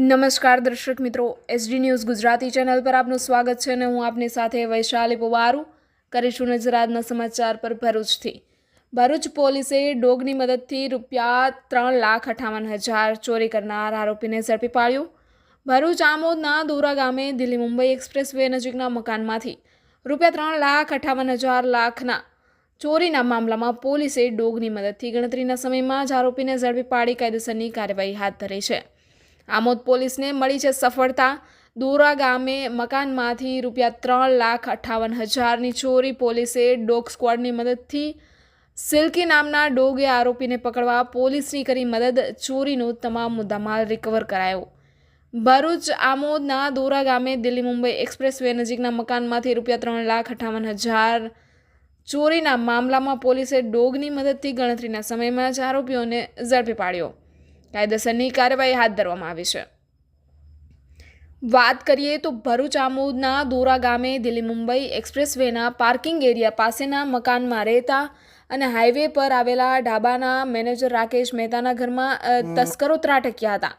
નમસ્કાર દર્શક મિત્રો એસડી ન્યૂઝ ગુજરાતી ચેનલ પર આપનું સ્વાગત છે અને હું આપની સાથે વૈશાલી પુવારું કરીશું નજર આજના સમાચાર પર ભરૂચથી. ભરૂચ પોલીસે ડોગની મદદથી રૂપિયા ત્રણ લાખ અઠાવન હજાર ચોરી કરનાર આરોપીને ઝડપી પાડ્યો. ભરૂચ આમોદના દોરા ગામે દિલ્હી મુંબઈ એક્સપ્રેસ વે નજીકના મકાનમાંથી રૂપિયા ત્રણ લાખ અઠાવન હજાર લાખના ચોરીના મામલામાં પોલીસે ડોગની મદદથી ગણતરીના સમયમાં જ આરોપીને ઝડપી પાડી કાયદેસરની કાર્યવાહી હાથ ધરી છે. આમોદ પોલીસને મળી છે સફળતા. દોરા ગામે મકાનમાંથી રૂપિયા ત્રણ લાખ અઠ્ઠાવન હજારની ચોરી પોલીસે ડોગ સ્ક્વોડની મદદથી સિલ્કી નામના ડોગે આરોપીને પકડવા પોલીસની કરી મદદ. ચોરીનો તમામ મુદ્દામાલ રિકવર કરાયો. ભરૂચ, આમોદના દોરા ગામે દિલ્હી મુંબઈ એક્સપ્રેસ વે નજીકના મકાનમાંથી રૂપિયા ત્રણ લાખ અઠ્ઠાવન હજાર ચોરીના મામલામાં પોલીસે ડોગની મદદથી ગણતરીના સમયમાં જ આરોપીઓને ઝડપી પાડ્યો. કાયદેસરની કાર્યવાહી હાથ ધરવામાં આવી છે. વાત કરીએ તો ભરૂચ આમોદના દોરા ગામે દિલ્હી મુંબઈ એક્સપ્રેસવેના પાર્કિંગ એરિયા પાસેના મકાનમાં રહેતા અને હાઈવે પર આવેલા ઢાબાના મેનેજર રાકેશ મહેતાના ઘરમાં તસ્કરો ત્રાટક્યા હતા.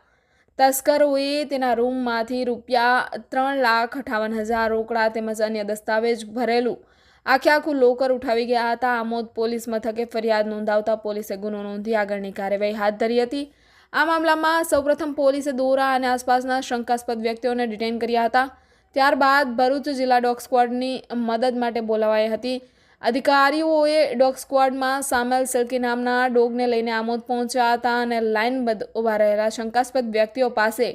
તસ્કરોએ તેના રૂમમાંથી રૂપિયા ત્રણ લાખ અઠાવન હજાર રોકડા તેમજ અન્ય દસ્તાવેજ ભરેલું આખે આખું લોકર ઉઠાવી ગયા હતા. આમોદ પોલીસ મથકે ફરિયાદ નોંધાવતા પોલીસે ગુનો નોંધી આગળની કાર્યવાહી હાથ ધરી હતી. આ મામલામાં સૌપ્રથમ પોલીસે દોરા અને આસપાસના શંકાસ્પદ વ્યક્તિઓને ડિટેન કર્યા હતા. ત્યારબાદ ભરૂચ જિલ્લા ડોગ સ્ક્વોડની મદદ માટે બોલાવાઈ હતી. અધિકારીઓએ ડોગ સ્ક્વોડમાં સામેલ સિલ્કી નામના ડોગને લઈને આમોદ પહોંચ્યા હતા અને લાઇનબદ્ધ ઊભા રહેલા શંકાસ્પદ વ્યક્તિઓ પાસે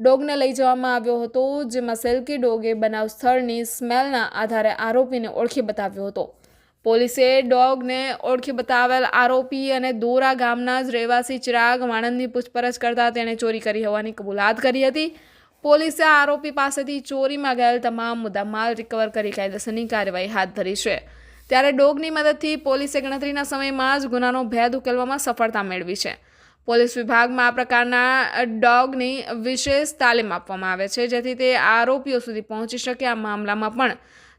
ડોગને લઈ જવામાં આવ્યો હતો, જેમાં સિલ્કી ડોગે બનાવ સ્થળની સ્મેલના આધારે આરોપીને ઓળખી બતાવ્યો હતો. પોલીસે ડોગને ઓળખી બતાવેલ આરોપી અને દોરા ગામના જ રહેવાસી ચિરાગ વાણંદની પૂછપરછ કરતાં તેણે ચોરી કરી હોવાની કબૂલાત કરી હતી. પોલીસે આરોપી પાસેથી ચોરીમાં ગયેલ તમામ મુદ્દામાલ રિકવર કરી કાયદેસરની કાર્યવાહી હાથ ધરી છે. ત્યારે ડોગની મદદથી પોલીસે ગણતરીના સમયમાં જ ગુનાનો ભેદ ઉકેલવામાં સફળતા મેળવી છે. પોલીસ વિભાગમાં આ પ્રકારના ડોગની વિશેષ તાલીમ આપવામાં આવે છે, જેથી તે આરોપીઓ સુધી પહોંચી શકે આ મામલામાં પણ.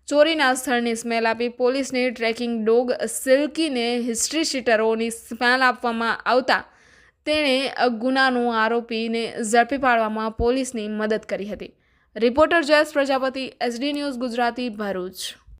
ચોરીના સ્થળની સ્મેલ આપી પોલીસની ટ્રેકિંગ ડોગ સિલ્કીને હિસ્ટ્રી શીટરોની સ્મેલ આપવામાં આવતા તેણે ગુનાનો આરોપીને ઝડપી પાડવામાં પોલીસની મદદ કરી હતી. Reporter Jayesh Prajapati, SD news Gujarati Bharuch.